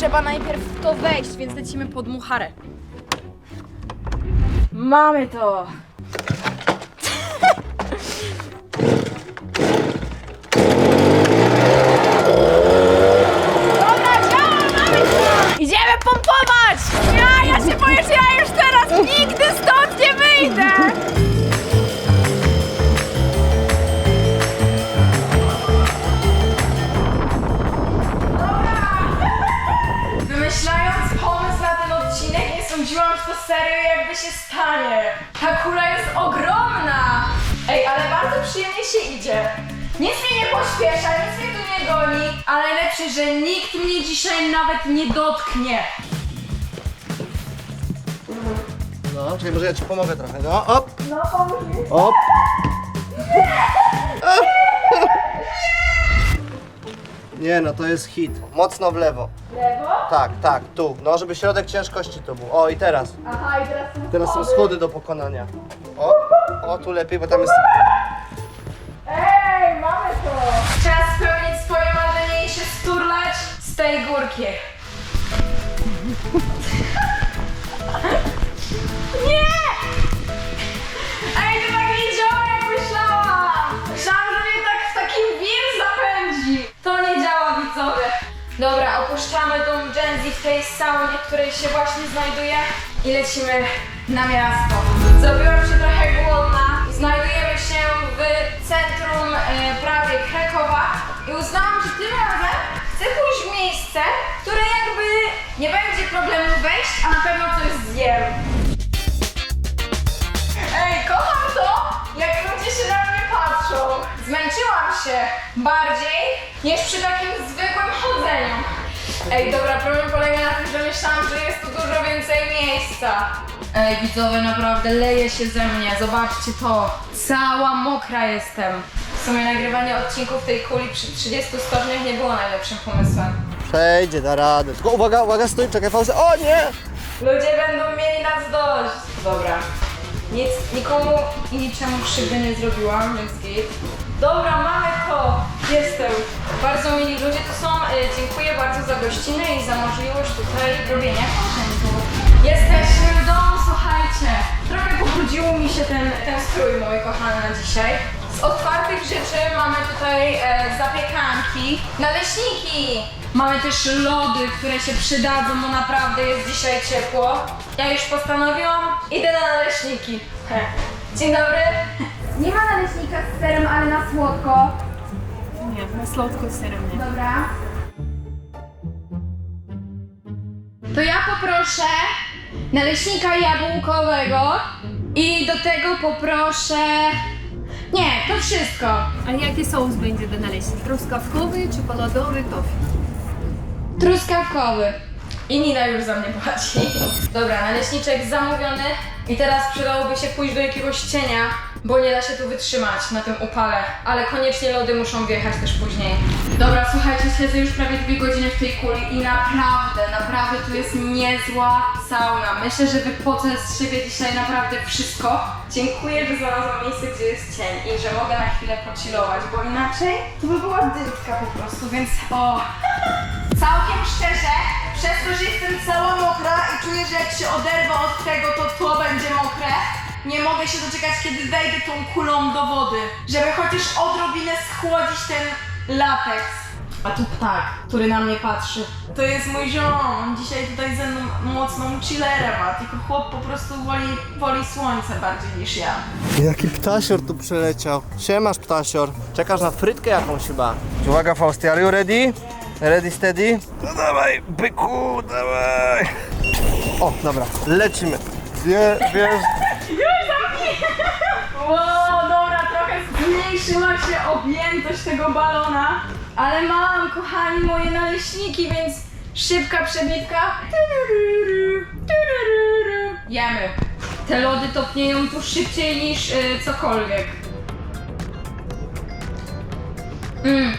trzeba najpierw w to wejść, więc lecimy pod mucharę. Mamy to! Serio jakby się stanie. Ta kula jest ogromna! Ej, ale bardzo przyjemnie się idzie. Nic mnie nie pośpiesza, nic mnie tu nie goni, a najlepsze, że nikt mnie dzisiaj nawet nie dotknie. No, czyli może ja ci pomogę trochę. No, op, No pomóż mi. op. Nie no, to jest hit. Mocno w lewo. Lewo? Tak, tak, tu. No, żeby środek ciężkości tu był. O, i teraz. Aha, i teraz są Teraz są schody do pokonania. O, o, tu lepiej, bo tam jest... Ej, mamy to! Czas spełnić swoje marzenie i się sturlać z tej górki. Nie! Widzowie. Dobra, opuszczamy dom Genzy w tej saunie, w której się właśnie znajduję i lecimy na miasto. Zrobiłam się trochę głodna. Znajdujemy się w centrum e, prawie Krakowa i uznałam, że tym razem chcę pójść w miejsce, które jakby nie będzie problemu wejść, a na pewno coś zjem. Ej, kocham to, jak ludzie się na patrzą. Zmęczyłam się bardziej niż przy takim zwykłym chodzeniu. Ej, dobra, problem polega na tym, że myślałam, że jest tu dużo więcej miejsca. Ej, widzowie, naprawdę leje się ze mnie, zobaczcie to. Cała mokra jestem. W sumie nagrywanie odcinków tej kuli przy 30 stopniach nie było najlepszym pomysłem. Przejdzie, da radę. Tylko uwaga, uwaga, stój, czekaj, Fausty. O nie! Ludzie będą mieli nas dość. Dobra. Nic, nikomu i niczemu krzywdy nie zrobiłam, więc git. Dobra, mamy to. Jestem. Bardzo mili ludzie tu są. E, dziękuję bardzo za gościnę i za możliwość tutaj robienia kontentu. Jesteśmy w domu, słuchajcie. Trochę pobrudziło mi się ten, ten strój, mój kochany, na dzisiaj. Z otwartych rzeczy mamy tutaj e, zapiekanki, naleśniki. Mamy też lody, które się przydadzą, bo naprawdę jest dzisiaj ciepło. Ja już postanowiłam, idę na naleśniki. He. Dzień dobry. Nie ma naleśnika z serem, ale na słodko. Nie, na słodko z serem nie. Dobra. To ja poproszę naleśnika jabłkowego i do tego poproszę... Nie, to wszystko. A jaki sos będzie do naleśnik? Truskawkowy, czekoladowy, tofi? Truskawkowy. I Nina już za mnie płaci. Dobra, naleśniczek zamówiony. I teraz przydałoby się pójść do jakiegoś cienia, bo nie da się tu wytrzymać na tym upale. Ale koniecznie lody muszą wjechać też później. Dobra, słuchajcie, siedzę już prawie dwie godziny w tej kuli i naprawdę, naprawdę tu jest niezła sauna. Myślę, że wypocę z siebie dzisiaj naprawdę wszystko. Dziękuję, że znalazłam miejsce, gdzie jest cień i że mogę na chwilę pocilować, bo inaczej to by była dyrtka po prostu, więc o... Całkiem szczerze, przez to, że jestem cała mokra i czuję, że jak się oderwę od tego, to to będzie mokre, nie mogę się doczekać, kiedy wejdę tą kulą do wody, żeby chociaż odrobinę schłodzić ten lateks. A tu ptak, który na mnie patrzy. To jest mój ziom, on dzisiaj tutaj ze mną mocną chillerę ma, tylko chłop po prostu woli, woli słońce bardziej niż ja. Jaki ptasior tu przeleciał. Siemasz, ptasior. Czekasz na frytkę jakąś chyba. Uwaga, Fausty, are you ready? Ready, steady? No dawaj, byku, dawaj. O, dobra, lecimy. Wie, wiesz, Wow, dobra, trochę zmniejszyła się objętość tego balona, ale mam, kochani, moje naleśniki, więc szybka przebitka. Jemy. Te lody topnieją tu szybciej niż y, cokolwiek. Mm.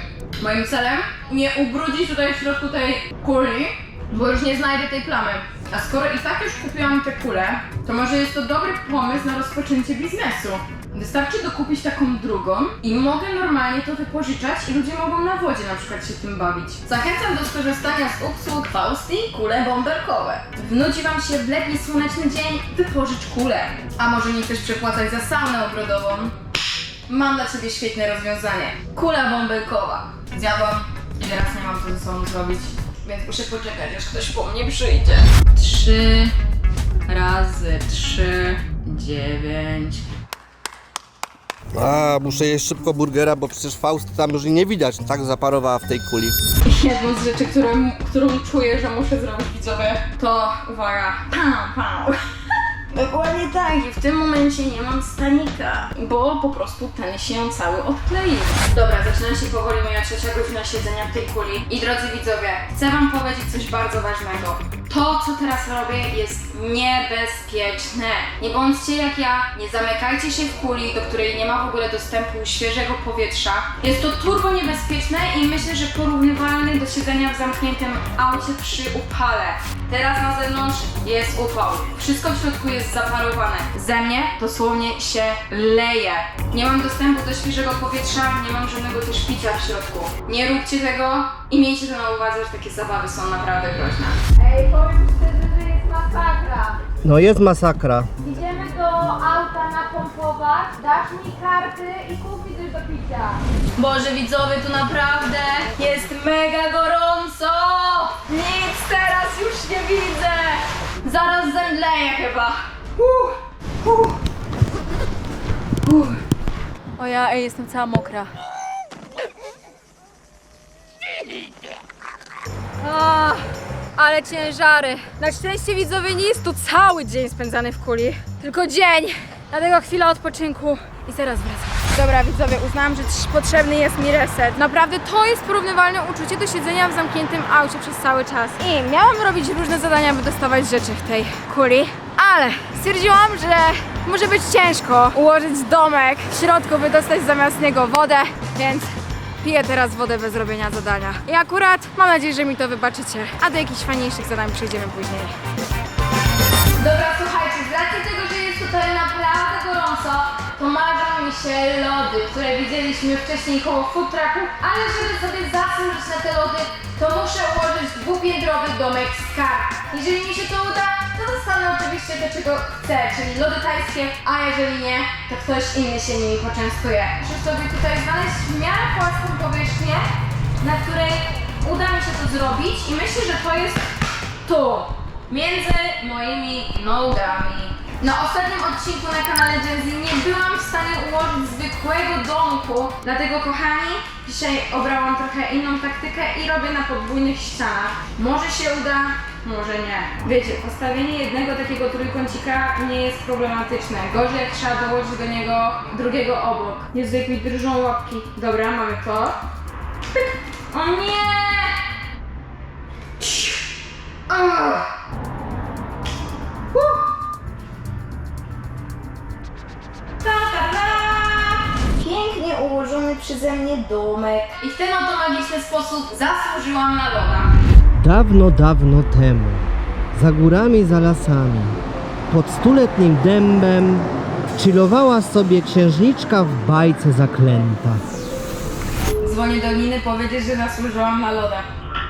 Moim celem nie ubrudzić tutaj w środku tej kuli, bo już nie znajdę tej plamy. A skoro i tak już kupiłam te kule, to może jest to dobry pomysł na rozpoczęcie biznesu. Wystarczy dokupić taką drugą i mogę normalnie to wypożyczać i ludzie mogą na wodzie na przykład się tym bawić. Zachęcam do skorzystania z usług Fausti kule bąbelkowe. Wnudzi Wam się w letni słoneczny dzień? Wypożycz kulę. A może nie chcesz przepłacać za saunę ogrodową? Mam dla Ciebie świetne rozwiązanie. Kula bąbelkowa. Zjadłam i teraz nie mam co ze sobą zrobić, więc muszę poczekać, aż ktoś po mnie przyjdzie. Trzy razy trzy, dziewięć. A, muszę jeść szybko burgera, bo przecież Faust tam już nie widać, tak zaparowała w tej kuli. Jedną z rzeczy, którą, którą czuję, że muszę zrobić widzowie, to uwaga, pam, pam. Dokładnie tak, i w tym momencie nie mam stanika, bo po prostu ten się cały odkleił. Dobra, zaczyna się powoli moja trzecia godzina siedzenia w tej kuli. I drodzy widzowie, chcę wam powiedzieć coś bardzo ważnego. To, co teraz robię, jest niebezpieczne. Nie bądźcie jak ja, nie zamykajcie się w kuli, do której nie ma w ogóle dostępu świeżego powietrza. Jest to turbo niebezpieczne i myślę, że porównywalne do siedzenia w zamkniętym aucie przy upale. Teraz na zewnątrz jest upał. Wszystko w środku jest zaparowane. Ze mnie dosłownie się leje. Nie mam dostępu do świeżego powietrza, nie mam żadnego też picia w środku. Nie róbcie tego i miejcie to na uwadze, że takie zabawy są naprawdę groźne. Ej, powiem szczerze, że jest masakra. No jest masakra. Idziemy do auta napompować, dasz mi karty i kup mi coś do picia. Boże widzowie, tu naprawdę jest mega gorąco! Nic teraz już nie widzę! Zaraz zemdleję chyba. Uh, uh, uh. O ja, ej, jestem cała mokra. Ah, ale ciężary. Na szczęście widzowie nie jest to cały dzień spędzany w kuli, tylko dzień. Dlatego chwila odpoczynku i zaraz wracam. Dobra widzowie, uznałam, że trz- potrzebny jest mi reset. Naprawdę to jest porównywalne uczucie do siedzenia w zamkniętym aucie przez cały czas. I miałam robić różne zadania, by dostawać rzeczy w tej kuli, ale stwierdziłam, że może być ciężko ułożyć domek w środku, by dostać zamiast niego wodę, więc Piję teraz wodę bez robienia zadania. I akurat mam nadzieję, że mi to wybaczycie. A do jakichś fajniejszych zadań przejdziemy później. Dobra, słuchajcie, z racji tego, że jest tutaj naprawdę gorąco, to mi się lody, które widzieliśmy wcześniej koło food trucku, ale żeby sobie zasłużyć na te lody, to muszę ułożyć dwupiętrowy domek z kart. Jeżeli mi się to uda, to dostanę oczywiście to, czego chcę, czyli lody tajskie, a jeżeli nie, to ktoś inny się nimi poczęstuje. Muszę sobie tutaj znaleźć w miarę płaską powierzchnię, na której uda mi się to zrobić i myślę, że to jest tu, między moimi nogami. Na ostatnim odcinku na kanale Gen Z nie byłam w stanie ułożyć zwykłego domku, dlatego kochani, dzisiaj obrałam trochę inną taktykę i robię na podwójnych ścianach. Może się uda, może nie. Wiecie, postawienie jednego takiego trójkącika nie jest problematyczne. Gorzej jak trzeba dołożyć do niego drugiego obok. Jezu, jak mi drżą łapki. Dobra, mamy to. Pyk. O nie! Ugh. Przeze mnie domek. I w ten oto magiczny sposób zasłużyłam na loda. Dawno, dawno temu, za górami, za lasami, pod stuletnim dębem, chillowała sobie księżniczka w bajce zaklęta. Dzwonię do Niny powiedzieć, że zasłużyłam na loda.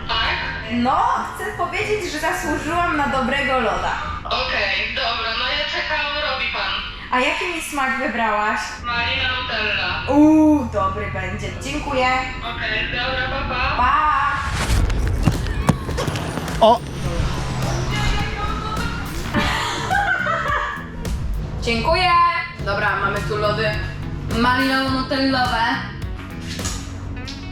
Tak? No, chcę powiedzieć, że zasłużyłam na dobrego loda. Okej, A jaki mi smak wybrałaś? Marina Nutella. Uuu, dobry będzie. Dziękuję. Okej, dobra, papa. Pa. Pa! O! Dziękuję! Dobra, mamy tu lody malinowo-nutellowe.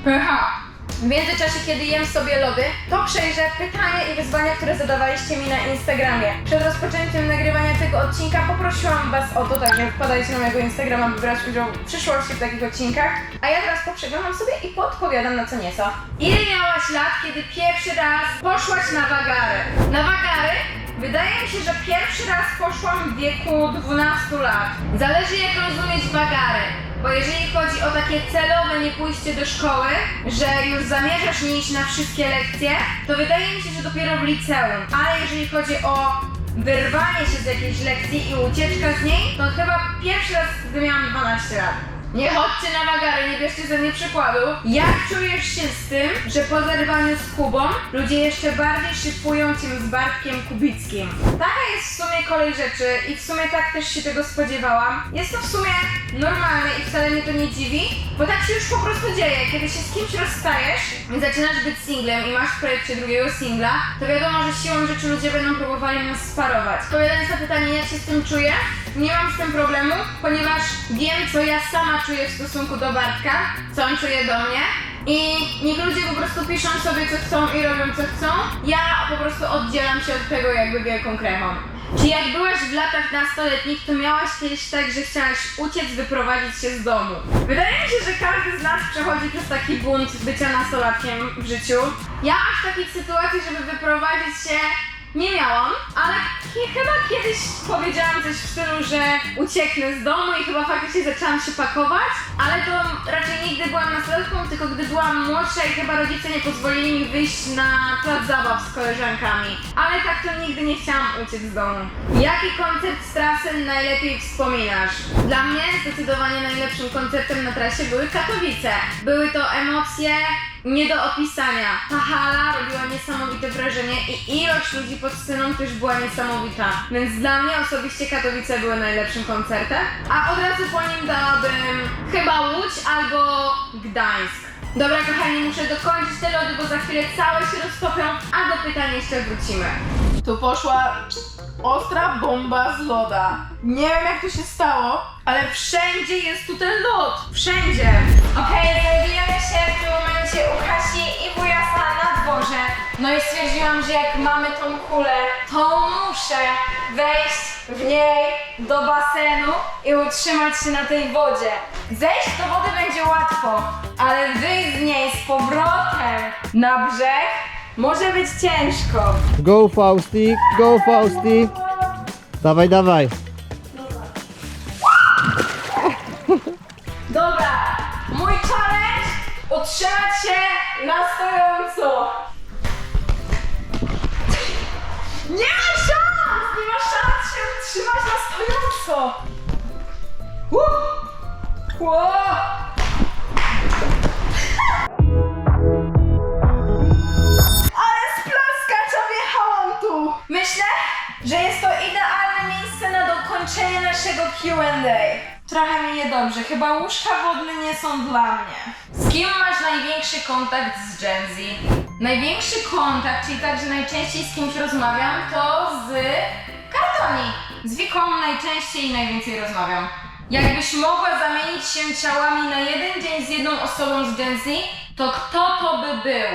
Pycha! W międzyczasie, kiedy jem sobie lody, to przejrzę pytania i wyzwania, które zadawaliście mi na Instagramie. Przed rozpoczęciem nagrywania tego odcinka poprosiłam Was o to, także wpadajcie na mojego Instagrama, by brać udział w przyszłości w takich odcinkach. A ja teraz poprzeglądam sobie i podpowiadam na co nieco. Ile miałaś lat, kiedy pierwszy raz poszłaś na wagary? Na wagary? Wydaje mi się, że pierwszy raz poszłam w wieku 12 lat. Zależy jak rozumieć wagary. Bo jeżeli chodzi o takie celowe nie pójście do szkoły, że już zamierzasz nie iść na wszystkie lekcje, to wydaje mi się, że dopiero w liceum. Ale jeżeli chodzi o wyrwanie się z jakiejś lekcji i ucieczka z niej, to chyba pierwszy raz, gdy miałam 12 lat. Nie chodźcie na wagary, nie bierzcie ze mnie przykładu. Jak czujesz się z tym, że po zerwaniu z Kubą ludzie jeszcze bardziej szykują cię z Bartkiem Kubickim? Taka jest w sumie kolej rzeczy i w sumie tak też się tego spodziewałam. Jest to w sumie normalne i wcale mnie to nie dziwi, bo tak się już po prostu dzieje. Kiedy się z kimś rozstajesz i zaczynasz być singlem i masz w projekcie drugiego singla, to wiadomo, że siłą rzeczy ludzie będą próbowali nas sparować. Odpowiadając na pytanie, jak się z tym czuję, nie mam z tym problemu, ponieważ wiem, co ja sama czuję w stosunku do Bartka, co on czuje do mnie. I niech ludzie po prostu piszą sobie co chcą i robią co chcą. Ja po prostu oddzielam się od tego jakby wielką krechą. Czy jak byłaś w latach nastoletnich, to miałaś kiedyś tak, że chciałaś uciec, wyprowadzić się z domu? Wydaje mi się, że każdy z nas przechodzi przez taki bunt bycia nastolatkiem w życiu. Ja aż takich sytuacji, żeby wyprowadzić się nie miałam, ale ki- chyba kiedyś powiedziałam coś w stylu, że ucieknę z domu i chyba faktycznie zaczęłam się pakować, ale to raczej nigdy byłam nastolatką, tylko gdy byłam młodsza i chyba rodzice nie pozwolili mi wyjść na plac zabaw z koleżankami. Ale tak to nigdy nie chciałam uciec z domu. Jaki koncert z trasy najlepiej wspominasz? Dla mnie zdecydowanie najlepszym koncertem na trasie były Katowice. Były to emocje nie do opisania. Ta hala robiła niesamowite wrażenie i ilość ludzi pod sceną też była niesamowita. Więc dla mnie osobiście Katowice były najlepszym koncertem. A od razu po nim dałabym chyba Łódź albo Gdańsk. Dobra kochani, muszę dokończyć te lody, bo za chwilę całe się roztopią, a do pytań jeszcze wrócimy. Tu poszła ostra bomba z loda. Nie wiem jak to się stało, ale wszędzie jest tu ten lód. Wszędzie. Okej, znajdujemy się w tym momencie u Kasi i wujasa na dworze. No i stwierdziłam, że jak mamy tą kulę, to muszę wejść w niej do basenu i utrzymać się na tej wodzie. Zejść do wody będzie łatwo, ale wyjść z niej z powrotem na brzeg może być ciężko. Go Fausti, go Fausti. Dawaj, dawaj. Dobra, mój challenge utrzymać się na stojąco. Nie ma szans! Nie ma szans się utrzymać na stojąco. Uh! Ło! Dokończenie naszego Q&A. Trochę mi niedobrze, chyba łóżka wodne nie są dla mnie. Z kim masz największy kontakt z Gen Z? Największy kontakt, czyli tak, że najczęściej z kimś rozmawiam, to z Kartoni. Z Wiką najczęściej i najwięcej rozmawiam. Jakbyś mogła zamienić się ciałami na jeden dzień z jedną osobą z Gen Z, to kto to by był?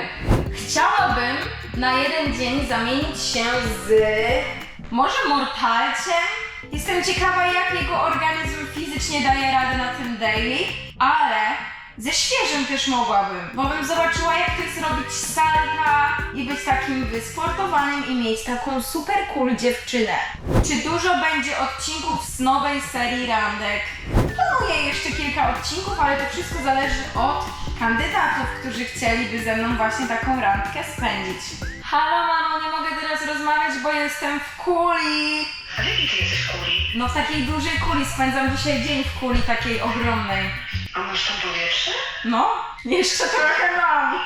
Chciałabym na jeden dzień zamienić się z... może Mortalciem? Jestem ciekawa, jak jego organizm fizycznie daje radę na tym daily, ale ze świeżym też mogłabym, bo bym zobaczyła, jak to jest robić salta i być takim wysportowanym i mieć taką super cool dziewczynę. Czy dużo będzie odcinków z nowej serii Randek? Planuję jeszcze kilka odcinków, ale to wszystko zależy od kandydatów, którzy chcieliby ze mną właśnie taką randkę spędzić. Halo mamo, nie mogę teraz rozmawiać, bo jestem w kuli. A w jakiej ty jesteś kuli? No w takiej dużej kuli, spędzam dzisiaj dzień w kuli takiej ogromnej. A masz tam powietrze? No, jeszcze trochę mam.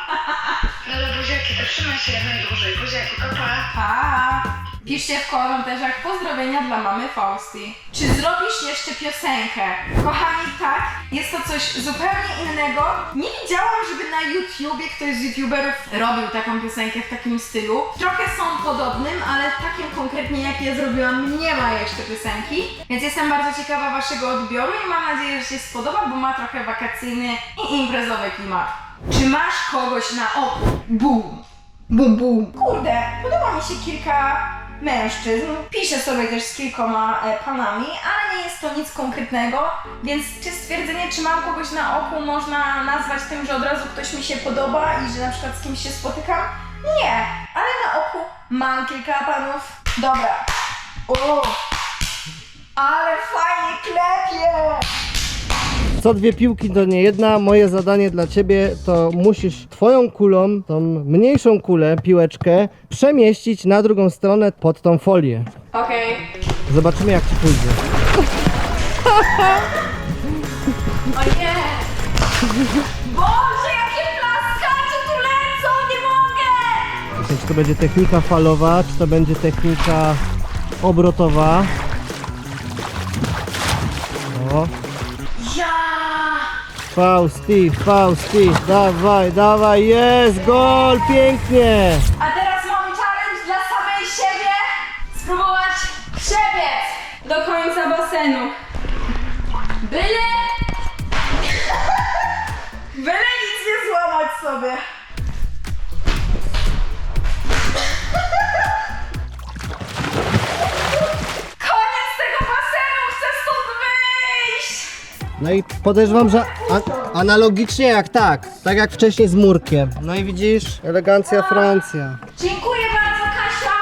No ale buziaki, to trzymaj się jak najdłużej. Buziaki, papa. Pa! Piszcie w komentarzach pozdrowienia dla mamy Fausti. Czy zrobisz jeszcze piosenkę? Kochani, tak, jest to coś zupełnie innego. Nie widziałam, żeby na YouTubie ktoś z YouTuberów robił taką piosenkę w takim stylu. Trochę są podobnym, ale takim konkretnie jak ja zrobiłam nie ma jeszcze piosenki. Więc jestem bardzo ciekawa waszego odbioru i mam nadzieję, że się spodoba, bo ma trochę wakacyjny i imprezowy klimat. Czy masz kogoś na oku? Bum! Bum, bum. Kurde, podoba mi się kilka mężczyzn. Piszę sobie też z kilkoma e, panami, ale nie jest to nic konkretnego, więc czy stwierdzenie, czy mam kogoś na oku można nazwać tym, że od razu ktoś mi się podoba i że na przykład z kimś się spotykam? Nie, ale na oku mam kilka panów. Dobra. O, ale fajnie klepie! Co dwie piłki to nie jedna. Moje zadanie dla ciebie to musisz twoją kulą, tą mniejszą kulę, piłeczkę, przemieścić na drugą stronę pod tą folię. Okej. Zobaczymy jak ci pójdzie. O nie! Boże, jakie plaskacze tu lecą, nie mogę! Czy to będzie technika falowa, czy to będzie technika obrotowa. Fausti, Fausti, dawaj, dawaj, jest, gol, pięknie! No i podejrzewam, że a, analogicznie jak tak, tak jak wcześniej z murkiem. No i widzisz, elegancja Francja. Dziękuję bardzo Kasia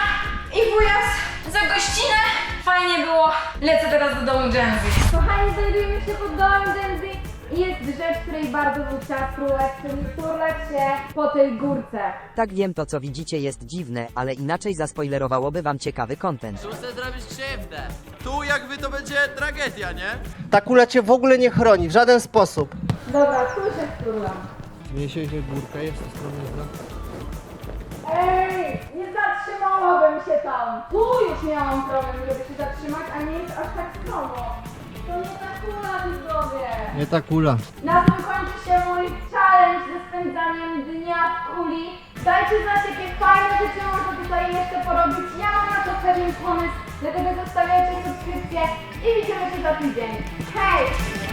i wujas za gościnę. Fajnie było. Lecę teraz do domu Genzy. Kochani, znajdujemy się pod domem Denzy i jest rzecz, której bardzo bym chciała spróbować, czyli turlać się po tej górce. Tak wiem to co widzicie jest dziwne, ale inaczej zaspoilerowałoby wam ciekawy content. Tu chcę zrobić krzywdę. Tu jakby to będzie tragedia, nie? Ta kula cię w ogóle nie chroni, w żaden sposób. Dobra, tu się wturlam. Niesie się górka, jest to strona. Ej, nie zatrzymałabym się tam. Tu już miałam problem, żeby się zatrzymać, a nie jest aż tak stromo. To nie ta kula widzowie. Nie ta kula. Na tym kończy się mój challenge ze spędzaniem dnia w kuli. Dajcie znać, jakie fajne rzeczy można tutaj jeszcze porobić. Ja mam na to pewien pomysł, dlatego zostawiajcie subskrypcję i widzimy się za tydzień. Hej!